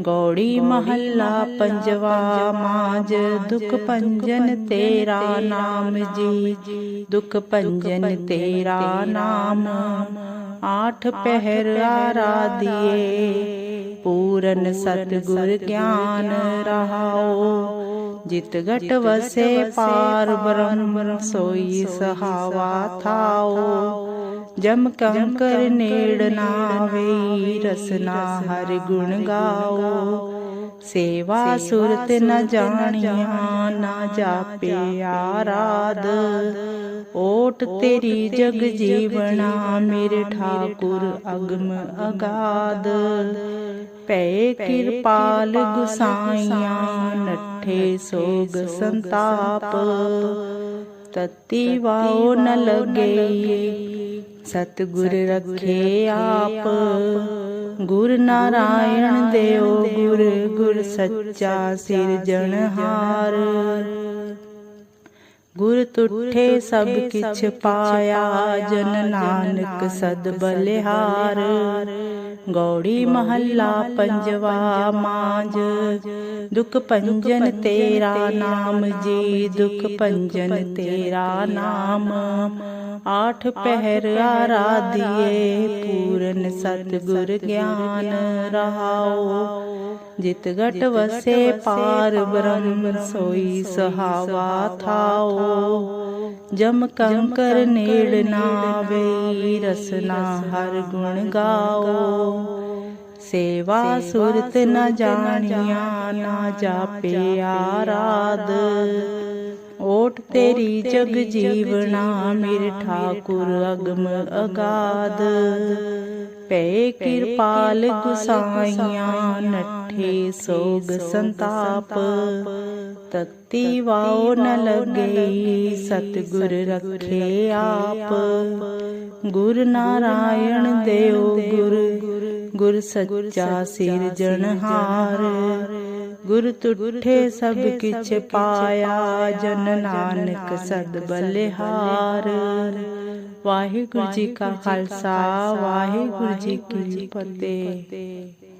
ਗੌੜੀ ਮਹੱਲਾ ਪੰਜਵਾ ਮਾਜ ਦੁਖ ਭੰਜਨ ਤੇਰਾ ਨਾਮ ਜੀ। ਦੁਖ ਭੰਜਨ ਤੇਰਾ ਨਾਮ। ਆਠ ਪਹਿਰ ਆਰਾਧੀਏ। ਪੂਰਨ ਸਤਿਗੁਰ ਗਿਆਨ ਰਹਾਓ। ਜਿਤ ਘਟ ਵਸੇ, ਪਾਰ ਬ੍ਰਹਮ ਸੋਈ ਸਹਾਵਾ ਥਾਓ। ਜਮ ਕੰਕਰ ਨੇੜ ਨਾ ਵੇਈ, ਰਸਨਾ ਹਰ ਗੁਣ ਗਾਓ। ਸੇਵਾ ਸੁਰਤ ਨ ਜਾਣੀਆਂ, ਨਾ ਜਾਪੇ ਆਰਾਧ। ਓਟ ਤੇਰੀ ਜਗ ਜੀਵਣਾ ਮੇਰੇ ਠਾਕੁਰ ਅਗਮ ਅਗਾਧ ਭੈ ਕਿਰਪਾਲ ਗੁਸਾਈਆਂ ਨੱਠੇ ਸੋਗ ਸੰਤਾਪ। ਤਤੀ ਵਾਉ ਨ ਲਗੇ। ਸਤਿਗੁਰ ਰਖੇ ਆਪ। ਗੁਰ ਨਾਰਾਇਣ ਦੇਵ ਗੁਰ ਗੁਰ ਸੱਚਾ ਸਿਰਜਣਹਾਰ। ਗੁਰ ਤੁਠੇ ਸਭ ਕਿਛ ਪਾਇਆ ਜਨ ਨਾਨਕ ਸਦ ਬਲਿਹਾਰ। ਗੌੜੀ ਮਹੱਲਾ ਪੰਜਵਾ ਮਾਜ ਦੁਖ ਭੰਜਨ ਤੇਰਾ ਨਾਮ ਜੀ ਦੁਖ ਭੰਜਨ ਤੇਰਾ ਨਾਮ। ਆਠ ਪਹਿਰ ਆਰਾਧੀਏ ਪੂਰਨ ਸਤਿਗੁਰ ਗਿਆਨ ਰਹਾਓ। ਜਿਤ ਘਟ ਵਸੇ ਪਾਰ ਬ੍ਰਹਮ ਸੋਈ ਸਹਾਵਾ ਥਾਓ। ਜਮ ਕੰਕਰ ਨੇੜ ਨਾ ਵੇਈ ਰਸਨਾ ਹਰ ਗੁਣ ਗਾਓ। ਸੇਵਾ ਸੁਰਤ ਨ ਜਾਣੀਆਂ ਨਾ ਜਾਪੇ ਆਰਾਧ। ਓਟ ਤੇਰੀ ਜਗ ਜੀਵਨਾ ਮੇਰੇ ਠਾਕੁਰ ਅਗਮ ਅਗਾਧ ਭੈ ਕਿਰਪਾਲ ਗੁਸਾਈਆਂ ਨੱਠੇ ਸੋਗ ਸੰਤਾਪ। ਤਤੀ ਵਾਉ ਨ ਲਗੇ ਸਤਿਗੁਰ ਰਖੇ ਆਪ। ਗੁਰ ਨਾਰਾਇਣ ਦੇਵ ਗੁਰ ਗੁਰ ਸੱਚਾ ਸਿਰਜਣਹਾਰ। ਗੁਰ ਤੁਠੇ ਸਭ ਕਿਛ ਪਾਇਆ ਜਨ ਨਾਨਕ ਸਦ ਬਲਿਹਾਰ। ਵਾਹਿਗੁਰੂ ਜੀ ਕਾ ਖਾਲਸਾ ਵਾਹਿਗੁਰੂ ਜੀ ਕੀ ਫਤਿਹ।